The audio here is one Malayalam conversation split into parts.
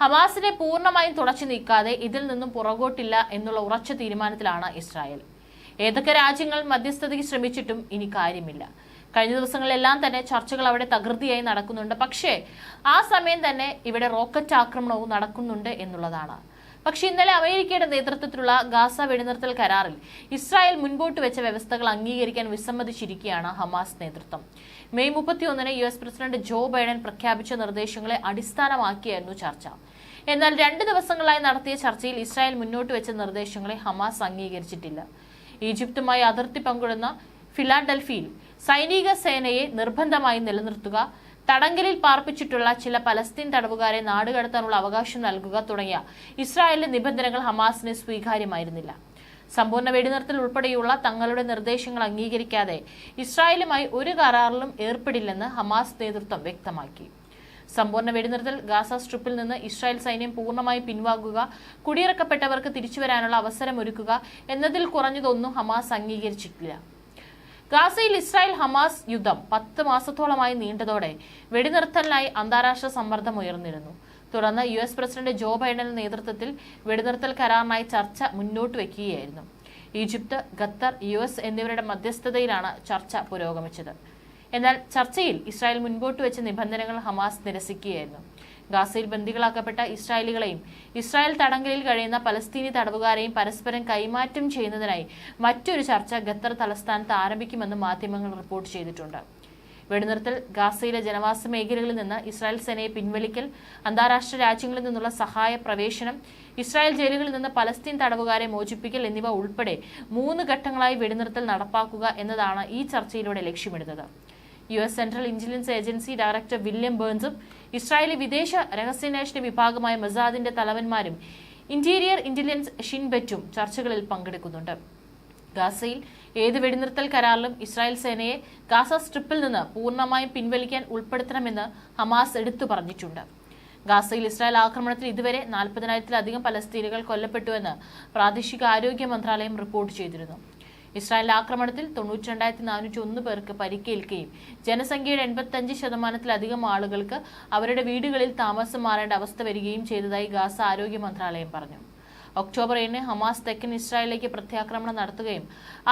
ഹമാസിനെ പൂർണമായും തുടച്ചു നീക്കാതെ ഇതിൽ നിന്നും പുറകോട്ടില്ല എന്നുള്ള ഉറച്ച തീരുമാനത്തിലാണ് ഇസ്രായേൽ. ഏതൊക്കെ രാജ്യങ്ങൾ മധ്യസ്ഥതയ്ക്ക് ശ്രമിച്ചിട്ടും ഇനി കാര്യമില്ല. കഴിഞ്ഞ ദിവസങ്ങളിലെല്ലാം തന്നെ ചർച്ചകൾ അവിടെ തകൃതിയായി നടക്കുന്നുണ്ട്. പക്ഷേ ആ സമയം തന്നെ ഇവിടെ റോക്കറ്റ് ആക്രമണവും നടക്കുന്നുണ്ട് എന്നുള്ളതാണ്. പക്ഷേ ഇന്നലെ അമേരിക്കയുടെ നേതൃത്വത്തിലുള്ള ഗാസ വെടിനിർത്തൽ കരാറിൽ ഇസ്രായേൽ മുൻപോട്ട് വെച്ച വ്യവസ്ഥകൾ അംഗീകരിക്കാൻ വിസമ്മതിച്ചിരിക്കുകയാണ് ഹമാസ് നേതൃത്വം. മെയ് മുപ്പത്തിയൊന്നിന് U S president Joe Biden പ്രഖ്യാപിച്ച നിർദ്ദേശങ്ങളെ അടിസ്ഥാനമാക്കിയായിരുന്നു ചർച്ച. എന്നാൽ രണ്ട് ദിവസങ്ങളായി നടത്തിയ ചർച്ചയിൽ ഇസ്രായേൽ മുന്നോട്ട് വെച്ച നിർദ്ദേശങ്ങളെ ഹമാസ് അംഗീകരിച്ചിട്ടില്ല. ഈജിപ്തുമായി അതിർത്തി പങ്കിടുന്ന ഫിലാഡൽഫിയിൽ സൈനിക സേനയെ നിർബന്ധമായി നിലനിർത്തുക തടങ്കലിൽ പാർപ്പിച്ചിട്ടുള്ള ചില പലസ്തീൻ തടവുകാരെ നാടുകടത്താനുള്ള അവകാശം നൽകുക തുടങ്ങിയ ഇസ്രായേലിന്റെ നിബന്ധനകൾ ഹമാസിന് സ്വീകാര്യമായിരുന്നില്ല. സമ്പൂർണ വെടിനിർത്തൽ ഉൾപ്പെടെയുള്ള തങ്ങളുടെ നിർദ്ദേശങ്ങൾ അംഗീകരിക്കാതെ ഇസ്രായേലുമായി ഒരു കരാറിലും ഏർപ്പെടില്ലെന്ന് ഹമാസ് നേതൃത്വം വ്യക്തമാക്കി. സമ്പൂർണ വെടിനിർത്തൽ ഗാസ സ്ട്രിപ്പിൽ നിന്ന് ഇസ്രായേൽ സൈന്യം പൂർണമായി പിൻവാങ്ങുക കുടിയിറക്കപ്പെട്ടവർക്ക് തിരിച്ചുവരാനുള്ള അവസരമൊരുക്കുക എന്നതിൽ കുറഞ്ഞതൊന്നും ഹമാസ് അംഗീകരിച്ചിട്ടില്ല. ഗാസയിൽ ഇസ്രായേൽ ഹമാസ് യുദ്ധം പത്ത് മാസത്തോളമായി നീണ്ടതോടെ വെടിനിർത്തലിനായി അന്താരാഷ്ട്ര സമ്മർദ്ദം ഉയർന്നിരുന്നു. തുടർന്ന് യു എസ് പ്രസിഡന്റ് ജോ ബൈഡന്റെ നേതൃത്വത്തിൽ വെടിനിർത്തൽ കരാറിനായി ചർച്ച മുന്നോട്ട് വയ്ക്കുകയായിരുന്നു. ഈജിപ്ത് ഖത്തർ യു എന്നിവരുടെ മധ്യസ്ഥതയിലാണ് ചർച്ച പുരോഗമിച്ചത്. എന്നാൽ ചർച്ചയിൽ ഇസ്രായേൽ മുൻപോട്ട് വെച്ച നിബന്ധനകൾ ഹമാസ് നിരസിക്കുകയായിരുന്നു. ഗാസയിൽ ബന്ദികളാക്കപ്പെട്ട ഇസ്രായേലികളെയും ഇസ്രായേൽ തടങ്കലിൽ കഴിയുന്ന പലസ്തീനി തടവുകാരെയും പരസ്പരം കൈമാറ്റം ചെയ്യുന്നതിനായി മറ്റൊരു ചർച്ച ഖത്തർ തലസ്ഥാനത്ത് ആരംഭിക്കുമെന്ന് മാധ്യമങ്ങൾ റിപ്പോർട്ട് ചെയ്തിട്ടുണ്ട്. വെടിനിർത്തൽ ഗാസയിലെ ജനവാസ മേഖലകളിൽ നിന്ന് ഇസ്രായേൽ സേനയെ പിൻവലിക്കൽ അന്താരാഷ്ട്ര രാജ്യങ്ങളിൽ നിന്നുള്ള സഹായ പ്രവേശനം ഇസ്രായേൽ ജയിലുകളിൽ നിന്ന് പലസ്തീൻ തടവുകാരെ മോചിപ്പിക്കൽ എന്നിവ ഉൾപ്പെടെ മൂന്ന് ഘട്ടങ്ങളായി വെടിനിർത്തൽ നടപ്പാക്കുക എന്നതാണ് ഈ ചർച്ചയിലൂടെ ലക്ഷ്യമിടുന്നത്. U S central intelligence agency director William ബേൺസും Israeli വിദേശ രഹസ്യാന്വേഷണ വിഭാഗമായ മസാദിന്റെ തലവന്മാരും ഇന്റീരിയർ ഇന്റലിജൻസ് ഷിൻബെറ്റും ചർച്ചകളിൽ പങ്കെടുക്കുന്നുണ്ട്. ഗാസയിൽ ഏത് വെടിനിർത്തൽ കരാറിലും ഇസ്രായേൽ സേനയെ ഗാസ സ്ട്രിപ്പിൽ നിന്ന് പൂർണമായും പിൻവലിക്കാൻ ഉൾപ്പെടുത്തണമെന്ന് ഹമാസ് എടുത്തു പറഞ്ഞിട്ടുണ്ട്. ഗാസയിൽ ഇസ്രായേൽ ആക്രമണത്തിൽ ഇതുവരെ നാൽപ്പതിനായിരത്തിലധികം പലസ്തീനുകൾ കൊല്ലപ്പെട്ടുവെന്ന് പ്രാദേശിക ആരോഗ്യ മന്ത്രാലയം റിപ്പോർട്ട് ചെയ്തിരുന്നു. ഇസ്രായേൽ ആക്രമണത്തിൽ തൊണ്ണൂറ്റി രണ്ടായിരത്തി നാനൂറ്റി ഒന്ന് പേർക്ക് പരിക്കേൽക്കുകയും ജനസംഖ്യയുടെ എൺപത്തഞ്ച് ശതമാനത്തിലധികം ആളുകൾക്ക് അവരുടെ വീടുകളിൽ താമസം മാറേണ്ട അവസ്ഥ വരികയും ചെയ്തതായി ഗാസ ആരോഗ്യ മന്ത്രാലയം പറഞ്ഞു. ഒക്ടോബർ ഏഴിന് ഹമാസ് തെക്കൻ ഇസ്രായേലിലേക്ക് പ്രത്യാക്രമണം നടത്തുകയും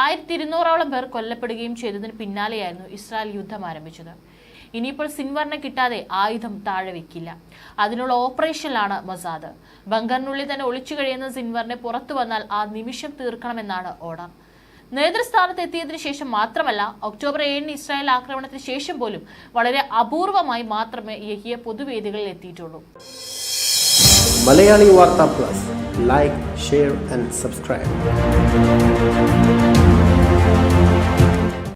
ആയിരത്തി ഇരുന്നൂറോളം പേർ കൊല്ലപ്പെടുകയും ചെയ്തതിന് പിന്നാലെയായിരുന്നു ഇസ്രായേൽ യുദ്ധം ആരംഭിച്ചത്. ഇനിയിപ്പോൾ സിൻവറിനെ കിട്ടാതെ ആയുധം താഴെ വെക്കില്ല. അതിനുള്ള ഓപ്പറേഷനിലാണ് മസാദ്. ബങ്കറിനുള്ളിൽ തന്നെ ഒളിച്ചു കഴിയുന്ന സിൻവറിനെ പുറത്തു വന്നാൽ ആ നിമിഷം തീർക്കണമെന്നാണ് ഓർഡർ. നേതൃസ്ഥാനത്ത് എത്തിയതിനു ശേഷം മാത്രമല്ല ഒക്ടോബർ ഏഴിന് ഇസ്രായേൽ ആക്രമണത്തിന് ശേഷം പോലും വളരെ അപൂർവമായി മാത്രമേ യഹിയ പൊതുവേദികളിൽ എത്തിയിട്ടുള്ളൂ. മലയാളി വാർത്താ plus. Like share and subscribe